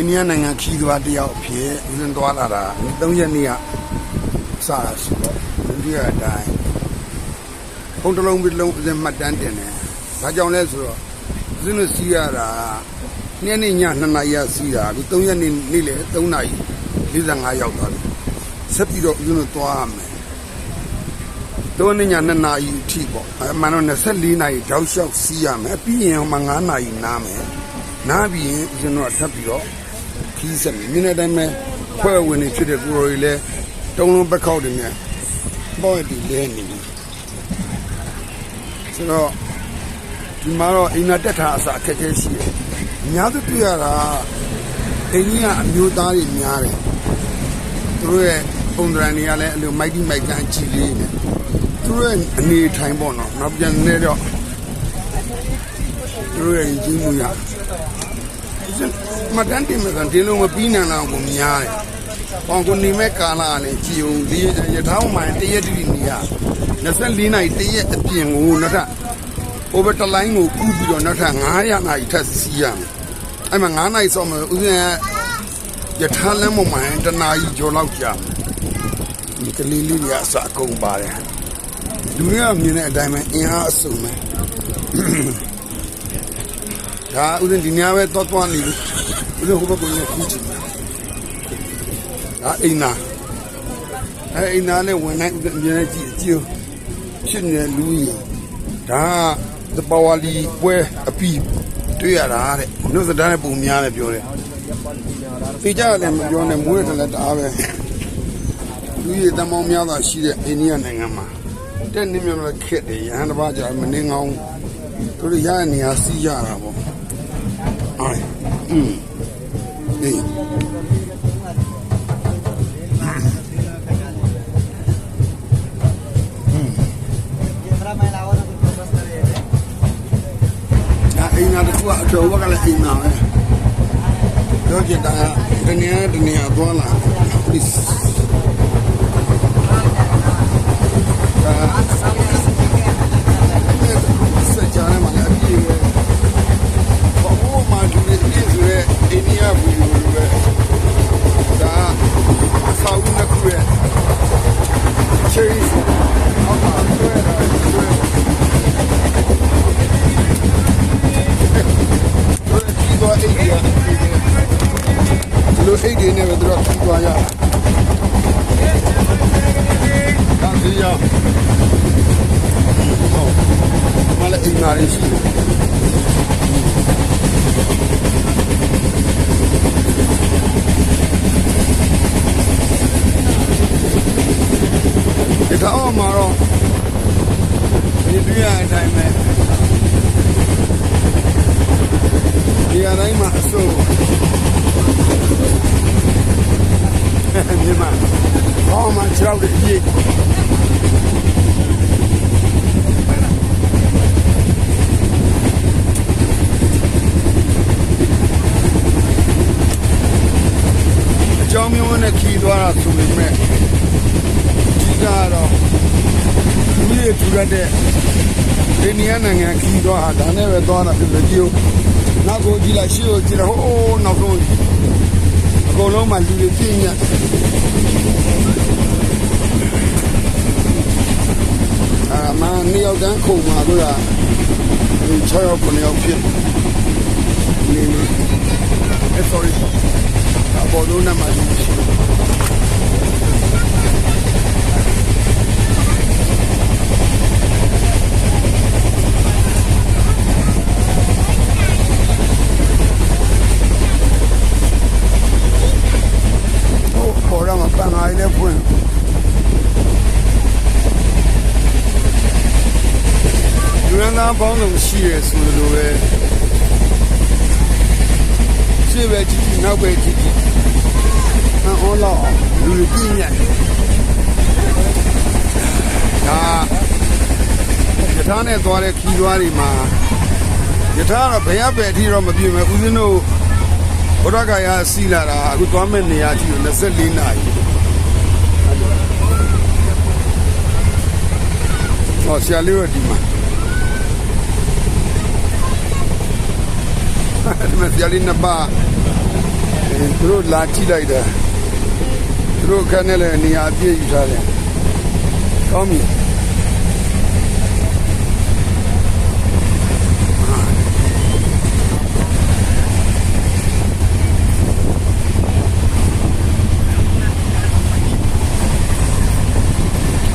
အိန္ဒိယနိုင်ငံခီးသွားတယောက်အဖြစ်ဦးဇင်းသွားလာတာ3ရက်နေ့ကစတာရှိတော့ဒီကအတိုင်းဖုန်းတစ်လုံးပြီးတစ်လုံးဦးဇင်းမှတ်တမ်းတင်တယ်။ဒါကြောင့်လဲဆိုတော့ဦးဇင်းတို့စီးရတာနေ့နေ့ည2နာရီရစီးတာဒီ3ရက်နေ့နေ့လေ3နာရီ45ရောက်သွားပြီ။ဆက်ပြီးတော့ဦးဇင်းတို့သွားရမယ်။တော့နေ့ည2နာရီအထိပေါ့။အမှန်တော့24နာရီတောက်လျှောက်စီးရမယ်။ပြီးရင်ဟိုမှာ9နာရီနားမယ်။နားပြီးရင်ဦးဇင်းတို့ကထပ်ပြီးတော့ ခီးဆက်မယ်။မိနစ်တိုင်းပဲဖွဲ့ဝင်နေဖြစ်တဲ့ကိုရိုတွေလည်းတုံးလုံးပက်ခောက်တွေနဲ့ပေါ့တီလဲနေပြီ။ဆိုတော့ဒီမှာတော့အိမ်မတက်တာအစားအခက်အခဲရှိတယ်။အများစုတွေ့ရတာအိမ်ကြီးကအမျိုးသားတွေများတယ်။သူတို့ရဲ့ပုံသဏ္ဍာန်တွေကလည်းအလိုမိုက်တိမိုက်ကန်ကြည်လေးနဲ့သူတို့ရဲ့အနေထိုင်ပေါ့နော်။နောက်ပြန်နေတော့သူတို့ရဲ့ရင်ကြီးမှုရ မတန်တင်မှာဒီလိုမပြီးနိုင်တော့ကိုများတယ်။ပေါင်ကိုနေမဲ့ကာလာလည်းကြည်ုံဒီရထားမှတရက်တိနေရ24နိုင်တရက်အပြင်ကိုနောက်ထပ် over the line ကိုကူးပြီးတော့နောက်ထပ်900နာရီထပ်စီးရမယ်။အဲ့မှာ9နာရီစောင့်မယ်ဦးဇင်းကရထားလမ်းပေါ်မှာတနာရီကျော်လောက်ကြာမယ်။ဒီကလေးလေးတွေကအစအကုန်ပါတယ်။လူတွေကမြင်တဲ့အတိုင်းပဲအင်အားအစုံပဲ။ဒါဦးဇင်းဒီညပဲတော့တော့နေပြီ။ ဦးဇင်းဟိုဘက်ကလည်းကူးချင်တယ်။ဒါအိမ်နာအဲအိမ်နာနဲ့ဝင်နိုင်ဦးဇင်းအမြင်နဲ့ကြည့်ကြည့်ဖြစ်နေလူကြီးဒါကပဝါလီပွဲအပီတွေ့ရတာတဲ့နှုတ်စတန်းနဲ့ပုံများတယ်ပြောတယ်သိကြတယ်မပြောနဲ့မွေးတယ်လည်းတအားပဲလူကြီးတမောင်းများစွာရှိတဲ့အိန္ဒိယနိုင်ငံမှာတဲ့နည်းမျိုးလည်းခက်တယ်ရဟန်းတစ်ပါးကြာမနေငောင်းသူတို့ရတဲ့နေရာစီးရတာပေါ့အိုင်อืม Hey. Ina dua dua kali final ya. Kalau kita dua lah. ဒီလိုအိတ်တွေနဲ့ပဲသူတို့ပြီးသွားရတာဒါစီရဟုတ်မလည်းအိမ်နာရရှိတယ်ဒီတော့မှာတော့ဒီပြရအတိုင်းပဲဒီအတိုင်းမှာအစိုး မြန်မာဘာမှကြောက်တဲ့ကြီးအကြောင်းမျိုးနဲ့ခီးသွားတာဆိုပေမဲ့ဒီကတော့သူရဲ့ထူရတဲ့အိန္ဒိယနိုင်ငံခီးသွားတာဒါနဲ့ပဲသွားတာဖြစ်လို့ကြည့်ဦးနောက်ကိုကြည့်လိုက်ရှေ့ကိုကြည့်တော့ဟိုးနောက်ဆုံးအ ကုန်လုံးမှလူတွေပြည့်ညက်အာမနှစ်ယောက်တန်းခုံမှာတို့က6ယောက်9ယောက်ဖြစ်နေနေ Eh, sorry. အပေါ်လုံးနဲ့မှရှိတယ်ဟိုပေါ်ရမှာပန်းငါးလေးဖွင့်လူရန်သား ပေါင်းစုံရှိရဆိုလိုပဲရှေ့ပဲကြည့်ကြည့်နောက်ပဲကြည့်ကြည့်အဟောလောက်အောင်လူတွေပြည့်ညက်တယ်ဒါယထာနဲ့သွားတဲ့ခီးသွားတွေမှာယထာကတော့ဘယ်ရပဲအထိတော့မပြည့်မဲ့ဦးဇင်းတို့ဘုရားကာယစီလာတာအခုသွားမဲ့နေရာကြည့်လို့24နာရီဟောဆရာလေးတို့ဒီမှာ ဒီမှာဆရာလေးနှစ်ပါးရင်သူတို့လာကြည့်လိုက်တာသူတို့ခန်းနဲ့လည်းနေရာအပြည့်ယူထားတယ်ကောင်းပြီ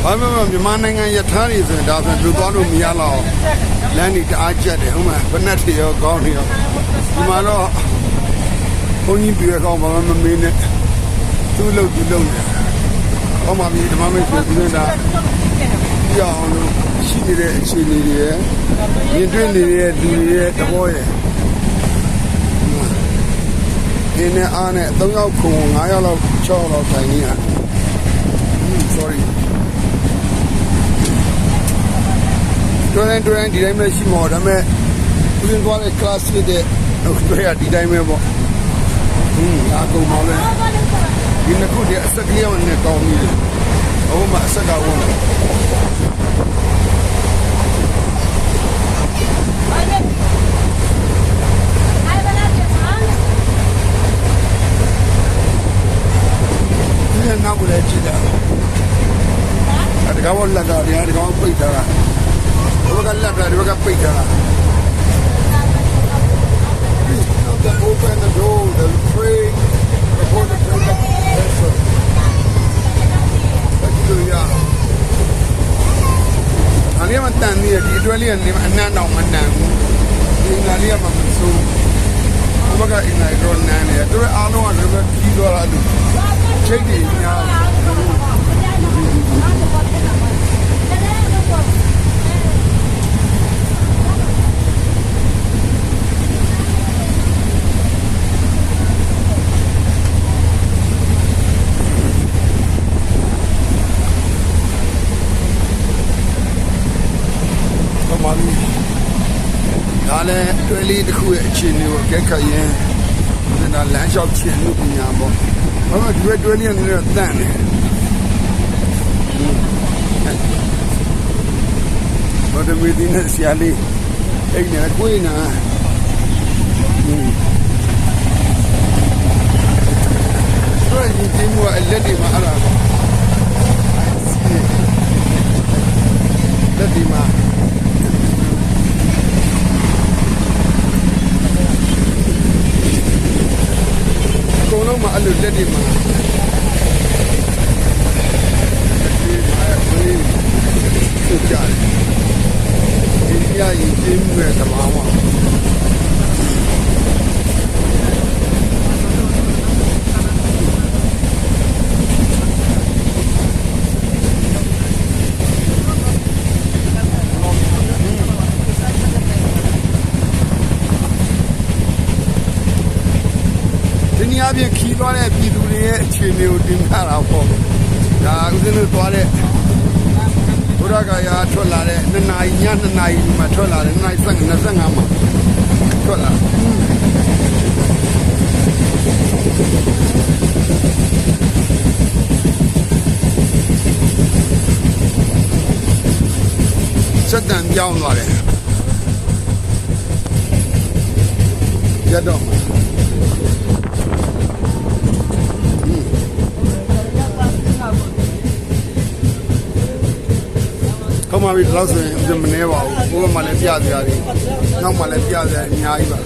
ဘာမှမမြန်မာနိုင်ငံယထာတွေဆိုရင်ဒါဆိုလူသွားလို့မရတော့ လမ်းတွေတအားကျက်တယ်ဟုတ်မလားဘယ်နဲ့တရောကောင်းနေရောဒီမှာတော့ဘုန်းကြီးပြေကောင်းဘာမှမမင်းနဲ့သူ့လို့သူ့လို့နေဟောမှာဒီဓမ္မမိတ်ဆွေသူကပြအောင်လို့ရှိနေတဲ့အခြေအနေတွေရရင်တွင်းနေတဲ့လူတွေရဲ့တဘောရဲ့ဒီနေ့အားနဲ့၃ယောက်ခုံ၅ယောက်လောက်၆ယောက်လောက်ထိုင်နေရ sorry တွန်းတွန်းဒီတိုင်းပဲရှိမှာဒါပေမဲ့ဦးရင်သွားတဲ့ class ဖြစ်တဲ့တွေ့ရဒီတိုင်းပဲပေါ့ဟင်းအားကုန်ပါလေဒီနှစ်ခုတည်းအဆက်ကလေးနဲ့ကောင်းပြီအုံးမအဆက်ကဝင်ဒီနောက်ကိုလည်းကြည့်တာအတကားဘောလက်ကဒီအတကားပိတ်ထားတာ ဒီဘက်ကလက်တာဒီဘက်ကပိတ်ထားတာ open the door, the pray before the prayer. That's it. That's it, yeah. အလေးမတန်နေဒီအတွက်လေးကနေအနမ်းတော့မနမ်းဘူးဒီနာလေးကမှမစိုးဘဘကအင်လိုက်တော့နမ်းနေတယ်သူတို့အားလုံးကလည်းပြီးသွားတာသူချိတ်တွေညာတော့မှလည်းဒါလည်းအတွဲလေးတစ်ခုရဲ့ အခြေအနေကိုကြက်ခတ်ရင်ဒီနာလမ်းလျှောက်ခြင်းလို့ပညာပေါ့ဘာမှဒီအတွဲလေးကနေတော့တန့်တယ်ဘာတမီဒီနဲ့ဆရာလေးအဲ့နဲ့ကိုင်းနာဆိုရင်ဒီမိုအလက်ဒီမှာအလားလက်ဒီမှာ အကုန် လုံးမှာအဲ့လိုလက်တွေမှာလက်တွေမှာခွေးစုကြတယ်ဒီပြရင်ပြင်းမဲ့သမားဝဒီ နေ့အပြင်ခီးသွားတဲ့ပြည်သူတွေရဲ့အခြေအနေကိုတင်ပြတာပေါ့ဒါဦးဇင်းတို့သွားတဲ့ဘုရားကရာထွက်လာတဲ့2နာရီည2နာရီမှထွက်လာတယ်2နာရီ25မှာထွက်လာစက်တံပြောင်းသွားတယ်ရတော့ မှာကောင်းပါပြီဒီလောက်ဆိုရင်ဥပမနေပါဘူးဘိုးကမှလည်းပြစရာတွေနောက်မှလည်းပြစရာအများကြီးပါ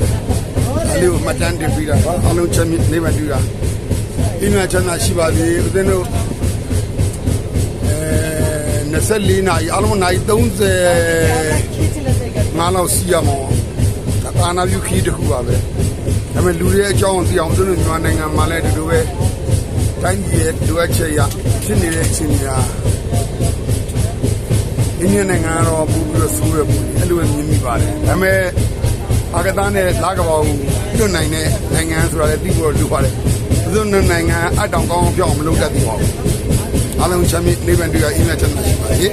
အဲ့လေးကိုမှတ်တမ်းတင်ပြီးတာပါအလုံးချက်နေပါတူတာဒီမှာချမ်းသာရှိပါသေးဦးဇင်းတို့အဲ24နာရီအလုံးနာရီ30ငါးလောက်စီးရမှာအာနာပြုခီးတစ်ခုပါပဲဒါပေ မဲ့လူတွေရဲ့အကြောင်းသိအောင်ဦးဇင်းတို့မြန်မာနိုင်ငံမှာလည်းဒီလိုပဲတိုင်းပြည်ရဲ့လိုအပ်ချက်ရဖြစ်နေတဲ့အခြေအနေဟာဒီနေ့နိုင်ငံကတော့ပူပြီးတော့ဆိုးရပူအဲ့လိုမြင်မိပါတယ်ဒါပေမဲ့အာကသားနဲ့လာကပောင်တွတ်နိုင်တဲ့နိုင်ငံဆိုတာလည်းပြီးတော့လူပါတယ်ဘယ်လိုနိုင်ငံအတောင်ကောင်းအောင်ပြောင်းမလုပ်တတ်သေးပါဘူးအားလုံးချမ်းမြေနေဗန်တွေကအိမ်နဲ့ချမ်းသာရှိပါစေ